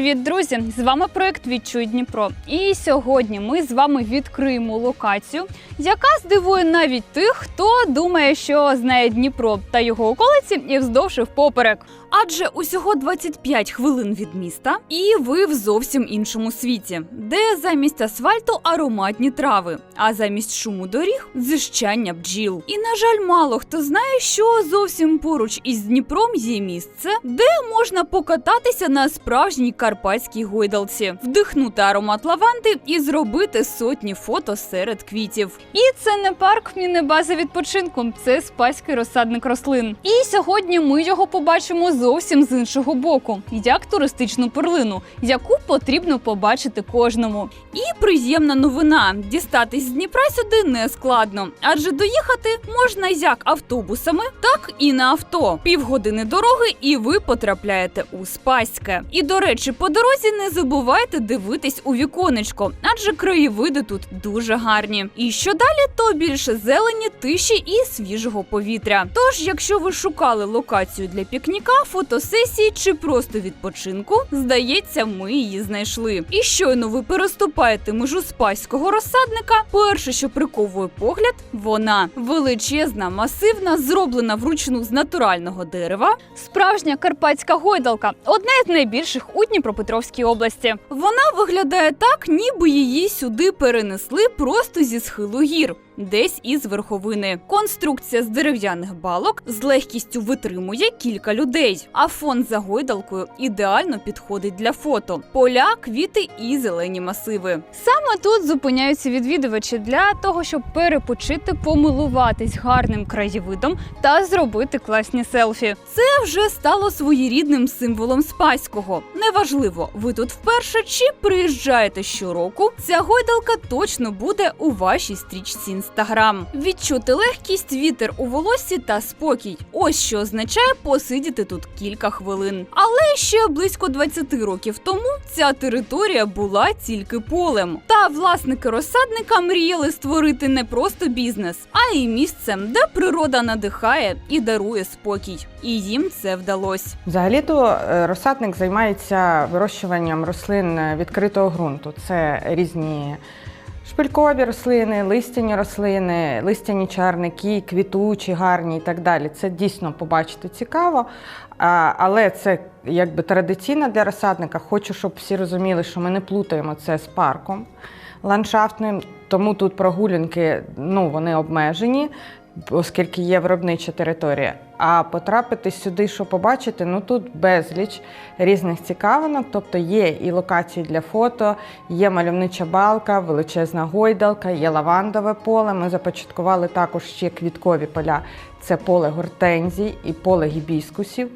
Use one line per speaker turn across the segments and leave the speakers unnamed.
Привіт, друзі! З вами проект Відчуй Дніпро. І сьогодні ми з вами відкриємо локацію, яка здивує навіть тих, хто думає, що знає Дніпро та його околиці і вздовж і впоперек. Адже усього 25 хвилин від міста, і ви в зовсім іншому світі, де замість асфальту ароматні трави, а замість шуму доріг зищання бджіл. І на жаль, мало хто знає, що зовсім поруч із Дніпром є місце, де можна покататися на справжній карпатській гойдалці, вдихнути аромат лаванди і зробити сотні фото серед квітів. І це не парк, і не база відпочинку, це спаський розсадник рослин. І сьогодні ми його побачимо зовсім з іншого боку, як туристичну перлину, яку потрібно побачити кожному. І приємна новина: дістатись з Дніпра сюди не складно, адже доїхати можна як автобусами, так і на авто. Півгодини дороги, і ви потрапляєте у Спаське. І до речі, по дорозі не забувайте дивитись у віконечко, адже краєвиди тут дуже гарні. І що далі, то більше зелені, тиші і свіжого повітря. Тож, якщо ви шукали локацію для пікніка, фотосесії чи просто відпочинку, здається, ми її знайшли. І щойно ви переступаєте межу спаського розсадника. Перше, що приковує погляд, вона величезна, масивна, зроблена вручну з натурального дерева. Справжня карпатська гойдалка, одна з найбільших у Дніпропетровській області. Вона виглядає так, ніби її сюди перенесли просто зі схилу гір. Десь із верховини. Конструкція з дерев'яних балок з легкістю витримує кілька людей, а фон за гойдалкою ідеально підходить для фото: поля, квіти і зелені масиви. Саме тут зупиняються відвідувачі для того, щоб перепочити, помилуватись гарним краєвидом та зробити класні селфі. Це вже стало своєрідним символом спаського. Неважливо, ви тут вперше чи приїжджаєте щороку. Ця гойдалка точно буде у вашій стрічці інстаграм. Відчути легкість, вітер у волоссі та спокій. Ось що означає посидіти тут кілька хвилин. Але ще близько 20 років тому ця територія була тільки полем. Та власники розсадника мріяли створити не просто бізнес, а й місцем, де природа надихає і дарує спокій. І їм це вдалося.
Взагалі-то е, розсадник займається вирощуванням рослин е, відкритого ґрунту. Це різні шпилькові рослини, листяні рослини, листяні чарники, квітучі, гарні і так далі. Це дійсно побачити цікаво. Але це якби традиційно для розсадника. Хочу, щоб всі розуміли, що ми не плутаємо це з парком ландшафтним, тому тут прогулянки ну, вони обмежені оскільки є виробнича територія. А потрапити сюди, що побачити, ну тут безліч різних цікавинок. Тобто є і локації для фото, є мальовнича балка, величезна гойдалка, є лавандове поле. Ми започаткували також ще квіткові поля. Це поле гортензій і поле гібіскусів.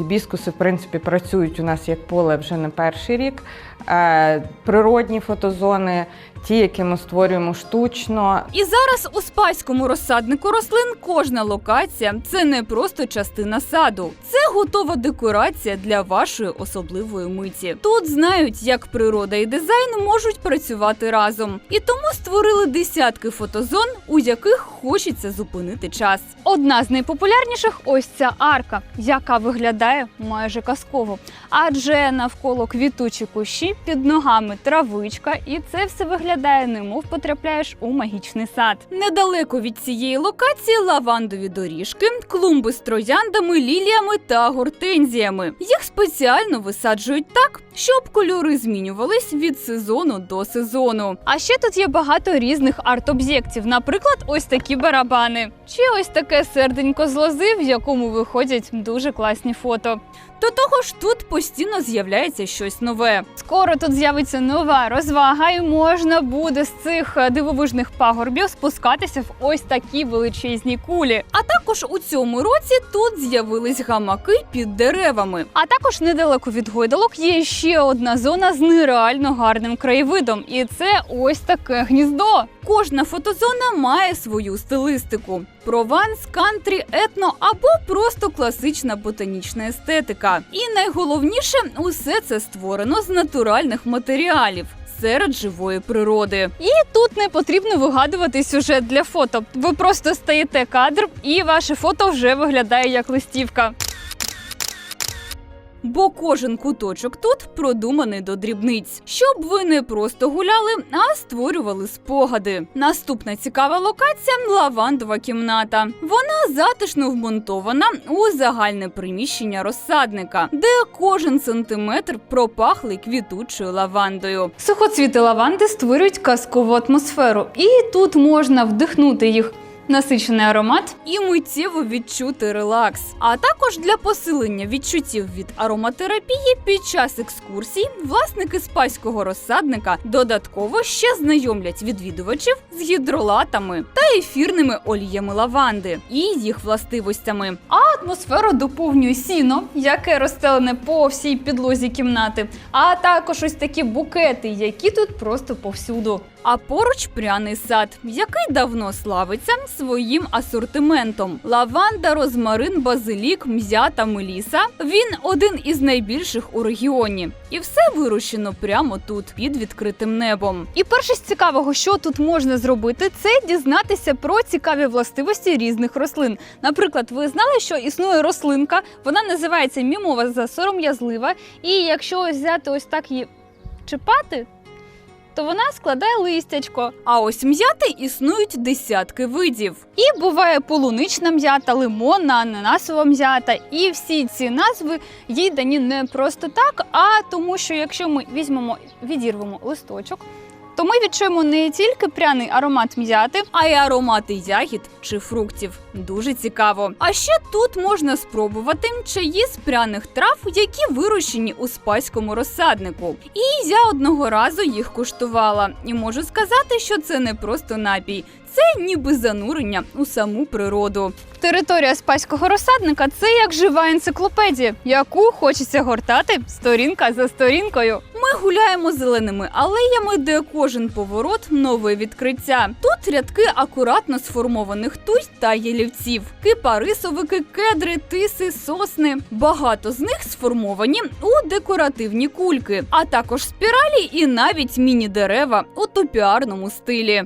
Гібіскуси, в принципі, працюють у нас як поле вже не перший рік. Е, Природні фотозони, ті, які ми створюємо штучно.
І зараз у спаському розсаднику рослин кожна локація це не просто частина саду, це готова декорація для вашої особливої миті. Тут знають, як природа і дизайн можуть працювати разом, і тому створили десятки фотозон, у яких хочеться зупинити час. Одна з найпопулярніших ось ця арка, яка виглядає майже казково, адже навколо квітучі кущі, під ногами травичка, і це все виглядає, немов потрапляєш у магічний сад. Недалеко від цієї локації лавандові доріжки, клумби з трояндами, ліліями та гортензіями. Їх спеціально висаджують так, щоб кольори змінювались від сезону до сезону. А ще тут є багато різних арт-об'єктів, наприклад, ось такі барабани, чи ось таке серденько з лози, в якому виходять дуже класні фото. До того ж, тут постійно з'являється щось нове. Скоро тут з'явиться нова розвага, і можна буде з цих е, дивовижних пагорбів спускатися в ось такі величезні кулі. А також у цьому році тут з'явились гамаки під деревами. А також недалеко від гойдалок є ще одна зона з нереально гарним краєвидом, і це ось таке гніздо. Кожна фотозона має свою стилистику: прованс, кантрі, етно або просто класична ботанічна естетика. І найголовніше, усе це створено з натуральних матеріалів. Серед живої природи, і тут не потрібно вигадувати сюжет для фото. Ви просто стаєте кадр, і ваше фото вже виглядає як листівка. Бо кожен куточок тут продуманий до дрібниць, щоб ви не просто гуляли, а створювали спогади. Наступна цікава локація лавандова кімната. Вона затишно вмонтована у загальне приміщення розсадника, де кожен сантиметр пропахли квітучою лавандою. Сухоцвіти лаванди створюють казкову атмосферу, і тут можна вдихнути їх. Насичений аромат і миттєво відчути релакс. А також для посилення відчуттів від ароматерапії під час екскурсій власники спайського розсадника додатково ще знайомлять відвідувачів з гідролатами та ефірними оліями лаванди і їх властивостями. А атмосферу доповнює сіно, яке розстелене по всій підлозі кімнати, а також ось такі букети, які тут просто повсюду. А поруч пряний сад, який давно славиться своїм асортиментом: лаванда, розмарин, базилік, м'ята, меліса. Він один із найбільших у регіоні, і все вирощено прямо тут, під відкритим небом. І перше з цікавого, що тут можна зробити, це дізнатися про цікаві властивості різних рослин. Наприклад, ви знали, що існує рослинка, вона називається мімова сором'язлива, і якщо взяти ось так її чіпати, то вона складає листячко. А ось м'яти існують десятки видів. І буває полунична м'ята, лимонна, ананасова м'ята. І всі ці назви їй дані не просто так, а тому, що якщо ми візьмемо, відірвемо листочок. То ми відчуємо не тільки пряний аромат м'яти, а й аромати ягід чи фруктів. Дуже цікаво. А ще тут можна спробувати чаї пряних трав, які вирощені у спаському розсаднику. І я одного разу їх куштувала. І можу сказати, що це не просто напій, це ніби занурення у саму природу. Територія спаського розсадника це як жива енциклопедія, яку хочеться гортати сторінка за сторінкою. Ми гуляємо зеленими алеями, де кожен поворот нове відкриття. Тут рядки акуратно сформованих туй та ялівців, кипарисовики, кедри, тиси, сосни. Багато з них сформовані у декоративні кульки, а також спіралі і навіть міні-дерева у топіарному стилі.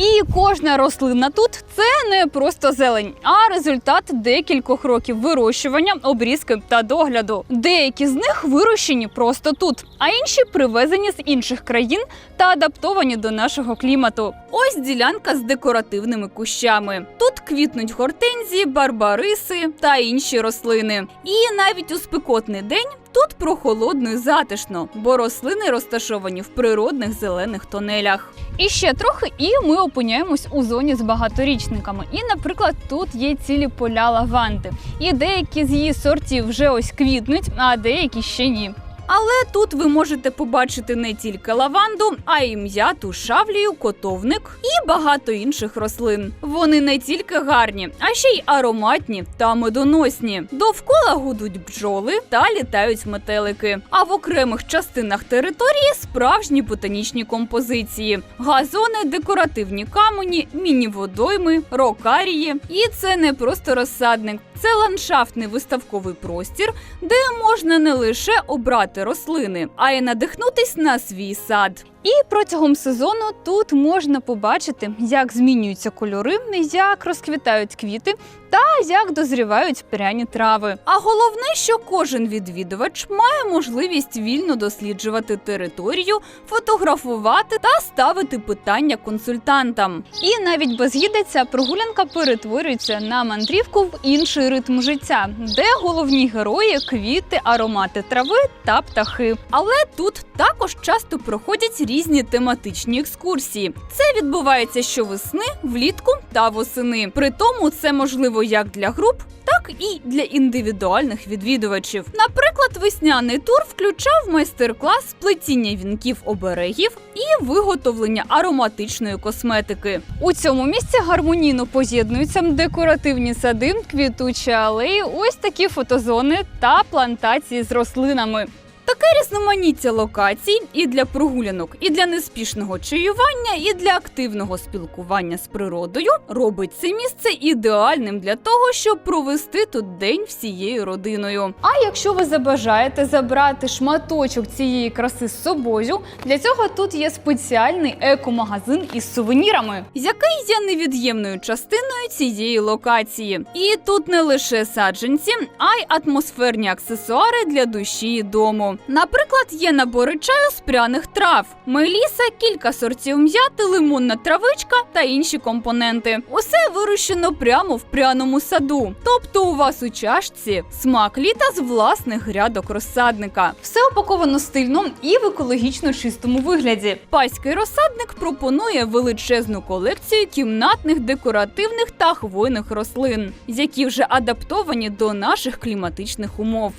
І кожна рослина тут це не просто зелень, а результат декількох років вирощування, обрізки та догляду. Деякі з них вирощені просто тут, а інші привезені з інших країн та адаптовані до нашого клімату. Ось ділянка з декоративними кущами. Тут квітнуть гортензії, барбариси та інші рослини. І навіть у спекотний день. Тут прохолодно і затишно, бо рослини розташовані в природних зелених тонелях. І ще трохи, і ми опиняємось у зоні з багаторічниками. І, наприклад, тут є цілі поля лаванди. І деякі з її сортів вже ось квітнуть, а деякі ще ні. Але тут ви можете побачити не тільки лаванду, а й м'яту, шавлію, котовник і багато інших рослин. Вони не тільки гарні, а ще й ароматні та медоносні. Довкола гудуть бджоли та літають метелики. А в окремих частинах території справжні ботанічні композиції: газони, декоративні камені, міні-водойми, рокарії. І це не просто розсадник. Це ландшафтний виставковий простір, де можна не лише обрати рослини, а й надихнутись на свій сад. І протягом сезону тут можна побачити, як змінюються кольори, як розквітають квіти та як дозрівають пряні трави. А головне, що кожен відвідувач має можливість вільно досліджувати територію, фотографувати та ставити питання консультантам. І навіть без гіда ця прогулянка перетворюється на мандрівку в інший ритм життя, де головні герої квіти, аромати трави та птахи. Але тут також часто проходять різні тематичні екскурсії. Це відбувається щовесни, влітку та восени. При тому це можливо як для груп, так і для індивідуальних відвідувачів. Наприклад, весняний тур включав майстер-клас плетіння вінків оберегів і виготовлення ароматичної косметики. У цьому місці гармонійно поєднуються декоративні сади, квітучі алеї, ось такі фотозони та плантації з рослинами. Таке різноманіття локацій і для прогулянок, і для неспішного чаювання, і для активного спілкування з природою робить це місце ідеальним для того, щоб провести тут день всією родиною. А якщо ви забажаєте забрати шматочок цієї краси з собою, для цього тут є спеціальний екомагазин із сувенірами, який є невід'ємною частиною цієї локації. І тут не лише саджанці, а й атмосферні аксесуари для душі і дому. Наприклад, є набори чаю з пряних трав, меліса, кілька сортів м'яти, лимонна травичка та інші компоненти. Усе вирощено прямо в пряному саду. Тобто у вас у чашці смак літа з власних грядок розсадника. Все упаковано стильно і в екологічно чистому вигляді. Паський розсадник пропонує величезну колекцію кімнатних, декоративних та хвойних рослин, які вже адаптовані до наших кліматичних умов.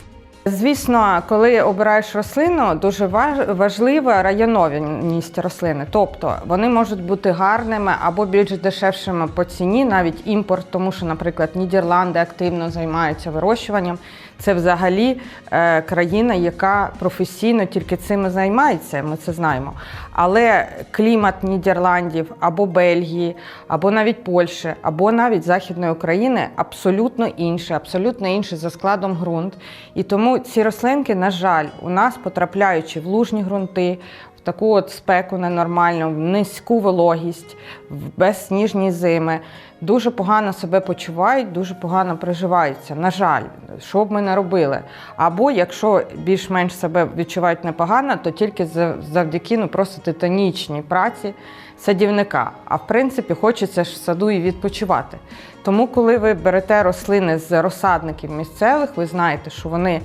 Звісно, коли обираєш рослину, дуже важ- важлива районованість рослини. Тобто вони можуть бути гарними або більш дешевшими по ціні, навіть імпорт, тому що, наприклад, Нідерланди активно займаються вирощуванням. Це взагалі е, країна, яка професійно тільки цим і займається. Ми це знаємо. Але клімат Нідерландів або Бельгії, або навіть Польщі, або навіть Західної України абсолютно інший, абсолютно інший за складом ґрунт. І тому ці рослинки, на жаль, у нас потрапляючи в лужні ґрунти, таку от спеку ненормальну, низьку вологість, в безсніжні зими, дуже погано себе почувають, дуже погано приживаються. На жаль, що б ми не робили. Або якщо більш-менш себе відчувають непогано, то тільки завдяки ну, просто титанічній праці садівника. А в принципі, хочеться ж в саду і відпочивати. Тому, коли ви берете рослини з розсадників місцевих, ви знаєте, що вони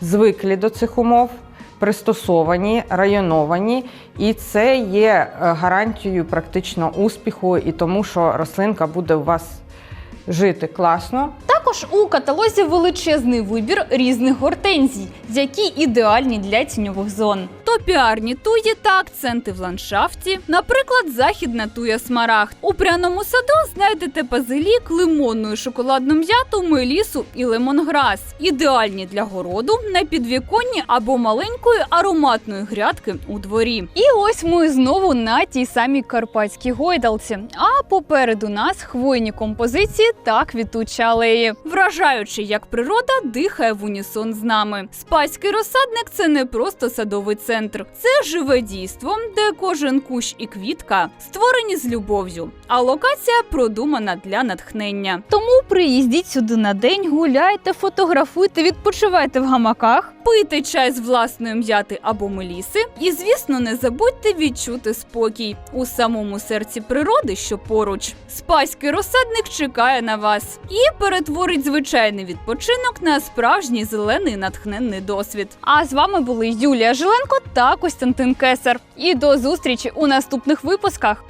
звиклі до цих умов, пристосовані, районовані, і це є е, гарантією практично успіху і тому, що рослинка буде у вас жити класно.
Також у каталозі величезний вибір різних гортензій, які ідеальні для тіньових зон. Топіарні туї та акценти в ландшафті, наприклад, західна туя смарагд. У пряному саду знайдете базилік, лимонну і шоколадну м'яту, мелісу і лемонграс. Ідеальні для городу на підвіконні або маленької ароматної грядки у дворі. І ось ми знову на тій самій карпатській гойдалці. А попереду нас хвойні композиції та квітучі алеї. Вражаючи, як природа дихає в унісон з нами. Спаський розсадник це не просто садовий центр, це живе дійство, де кожен кущ і квітка створені з любов'ю, а локація продумана для натхнення. Тому приїздіть сюди на день, гуляйте, фотографуйте, відпочивайте в гамаках, пийте чай з власної м'яти або меліси, і звісно, не забудьте відчути спокій у самому серці природи, що поруч. Спаський розсадник чекає на вас і перетворить звичайний відпочинок на справжній зелений натхненний досвід. А з вами були Юлія Жиленко та Костянтин Кесар. І до зустрічі у наступних випусках.